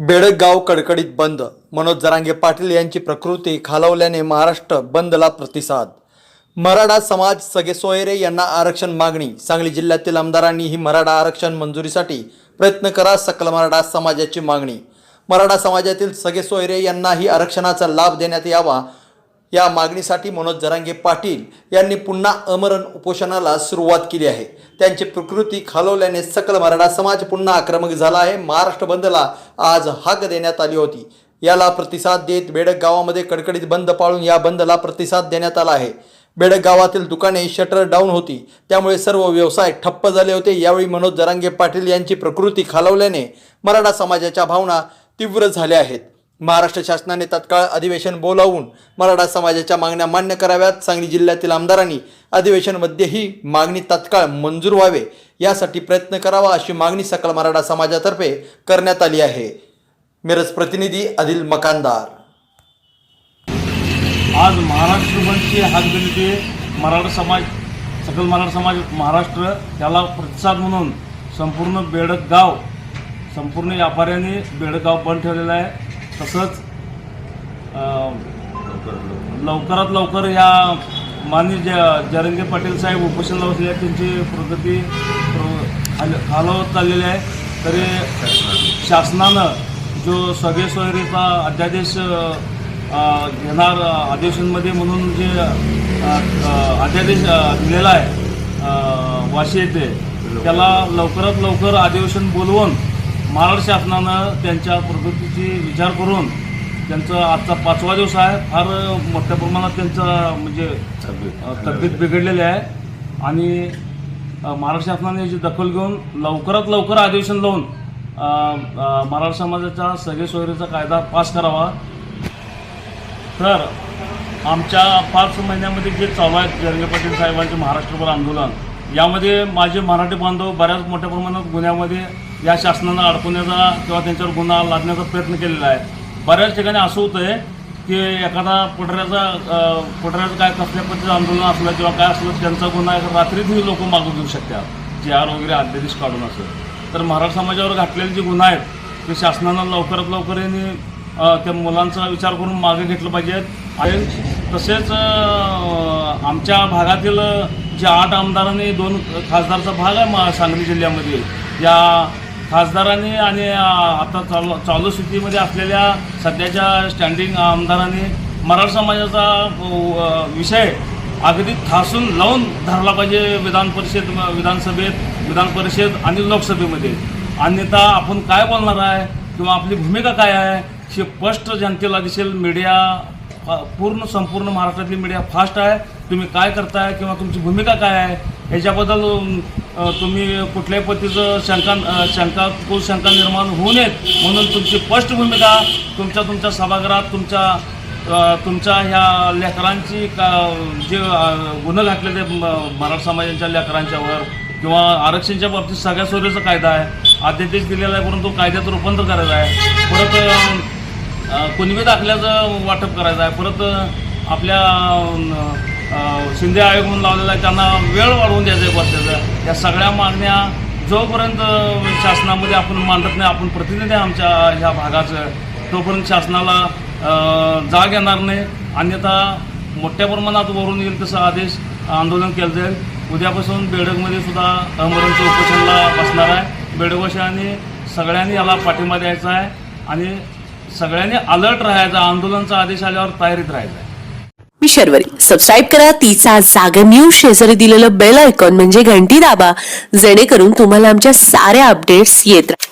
बेडगाव कडकडीत बंद. मनोज जरांगे पाटील यांची प्रकृती खालावल्याने महाराष्ट्र बंदला प्रतिसाद. मराठा समाज सगळे सोयरे यांना आरक्षण मागणी. सांगली जिल्ह्यातील आमदारांनी ही मराठा आरक्षण मंजुरीसाठी प्रयत्न करा सकल मराठा समाजाची मागणी. मराठा समाजातील सगळे सोयरे यांनाही आरक्षणाचा लाभ देण्यात यावा या मागणीसाठी मनोज जरांगे पाटील यांनी पुन्हा अमरण उपोषणाला सुरुवात केली आहे. त्यांची प्रकृती खालवल्याने सकल मराठा समाज पुन्हा आक्रमक झाला आहे. महाराष्ट्र बंदला आज हाक देण्यात आली होती. याला प्रतिसाद देत बेडक गावामध्ये कडकडीत बंद पाळून या बंदला प्रतिसाद देण्यात आला आहे. बेडक गावातील दुकाने शटर डाऊन होती. त्यामुळे सर्व व्यवसाय ठप्प झाले होते. यावेळी मनोज जरांगे पाटील यांची प्रकृती खालवल्याने मराठा समाजाच्या भावना तीव्र झाल्या आहेत. महाराष्ट्र शासनाने तत्काळ अधिवेशन बोलावून मराठा समाजाच्या मागण्या मान्य कराव्यात. सांगली जिल्ह्यातील आमदारांनी अधिवेशनमध्ये ही मागणी तत्काळ मंजूर व्हावे यासाठी प्रयत्न करावा अशी मागणी सकल मराठा समाजातर्फे करण्यात आली आहे. मिरज प्रतिनिधी आदिल मकानदार. आज महाराष्ट्र बंदची मराठा समाज सकल मराठा समाज महाराष्ट्र त्याला प्रतिसाद म्हणून संपूर्ण बेडक गाव संपूर्ण व्यापाऱ्यांनी बेडक गाव बंद ठेवलेलं आहे. तसंच लवकरात लवकर या माननीय ज जरंगे पाटील साहेब उपोषण बसले त्यांची प्रगती प्र- खालावत चाललेली आहे. तरी शासनानं जो सगळे सोयरीचा अध्यादेश घेणार अ, अधिवेशनमध्ये म्हणून जे अध्यादेश दिलेला आहे वाशी येथे त्याला लवकरात लवकर अधिवेशन बोलवून महाराष्ट्र शासनानं त्यांच्या प्रगतीची विचार करून त्यांचं आजचा पाचवा दिवस आहे. फार मोठ्या प्रमाणात त्यांचा म्हणजे तब्येत बिघडलेली आहे. आणि महाराष्ट्र शासनाने याची दखल घेऊन लवकरात लवकर अधिवेशन लावून मराठा समाजाचा सगळे सोयरीचा कायदा पास करावा. तर आमच्या पाच महिन्यामध्ये जे चालू आहेत जरंगे पाटील साहेबांचे महाराष्ट्रभर आंदोलन यामध्ये माझे मराठी बांधव बऱ्याच मोठ्या प्रमाणात गुन्ह्यामध्ये या शासनानं अडकवण्याचा किंवा त्यांच्यावर गुन्हा लादण्याचा प्रयत्न केलेला आहे. बऱ्याच ठिकाणी असं होतं आहे की एखादा पुढऱ्याचा अ, पुढऱ्याचं काय कसल्या पद्धतीचं आंदोलन असलं किंवा काय असलं त्यांचा गुन्हा रात्रीतही लोक मागू घेऊ शकतात. जे आर वगैरे अध्यादेश काढून असं. तर मराठा समाजावर घातलेले जे गुन्हा आहेत ते शासनानं लवकरात लवकर यांनी त्या मुलांचा विचार करून मागे घेतलं पाहिजेत. आणि तसेच आमच्या भागातील या आठ आमदारांनी दोन खासदारचा भाग आहे मा सांगली जिल्ह्यामध्ये. या खासदारांनी आणि आता चालू चालू स्थितीमध्ये असलेल्या सध्याच्या स्टँडिंग आमदारांनी मराठा समाजाचा विषय अगदी ठासून लावून धरला पाहिजे विधान परिषद विधानसभेत विधान परिषद आणि लोकसभेमध्ये. अन्यथा आपण काय बोलणार आहे? किंवा आपली भूमिका काय आहे? हे स्पष्ट जनतेला दिसेल मीडिया पूर्ण संपूर्ण महाराष्ट्रातली मीडिया फास्ट आहे. तुम्ही काय करताय किंवा तुमची भूमिका काय आहे? याच्याबद्दल तुम्ही कुठल्याही पद्धतीचं शंका शंका कुल शंका निर्माण होऊ नयेत. म्हणून तुमची स्पष्ट भूमिका तुमच्या तुमच्या सभागृहात तुमच्या तुमच्या ह्या लेकरांची का जे गुन्हं गुन्हे घातले ते म- मराठा समाजाच्या लेकरांच्यावर किंवा आरक्षणच्या बाबतीत सगळ्या सोयीचा कायदा आहे. अध्यादेश दिलेला आहे परंतु कायद्यात रूपांतर करायचं आहे. परत कुणबी दाखल्याचं वाटप करायचं आहे. परत आपल्या शिंदे आयोग म्हणून लावलेला आहे त्यांना वेळ वाढवून द्यायचं आहे वर्षाचं. या सगळ्या मागण्या जोपर्यंत शासनामध्ये आपण मांडत नाही आपण प्रतिनिधी आमच्या ह्या भागाचं तोपर्यंत शासनाला जाग येणार नाही. अन्यथा मोठ्या प्रमाणात वरून येईल तसं आदेश आंदोलन केलं जाईल. उद्यापासून बेडगमध्ये सुद्धा अमरांच्या उपोषणला बसणार आहे. बेडगवाशांनी सगळ्यांनी याला पाठिंबा द्यायचा आहे. आणि सगळ्यांनी अलर्ट राहायचा आंदोलनचा आदेश आल्यावर तयारीत राहायचा. आहे मी शर्वरी. सबस्क्राईब करा तिचा जागर न्यूज शेजारी दिलेलं बेल आयकॉन म्हणजे घंटी दाबा जेणेकरून तुम्हाला आमच्या साऱ्या अपडेट्स येत राहतील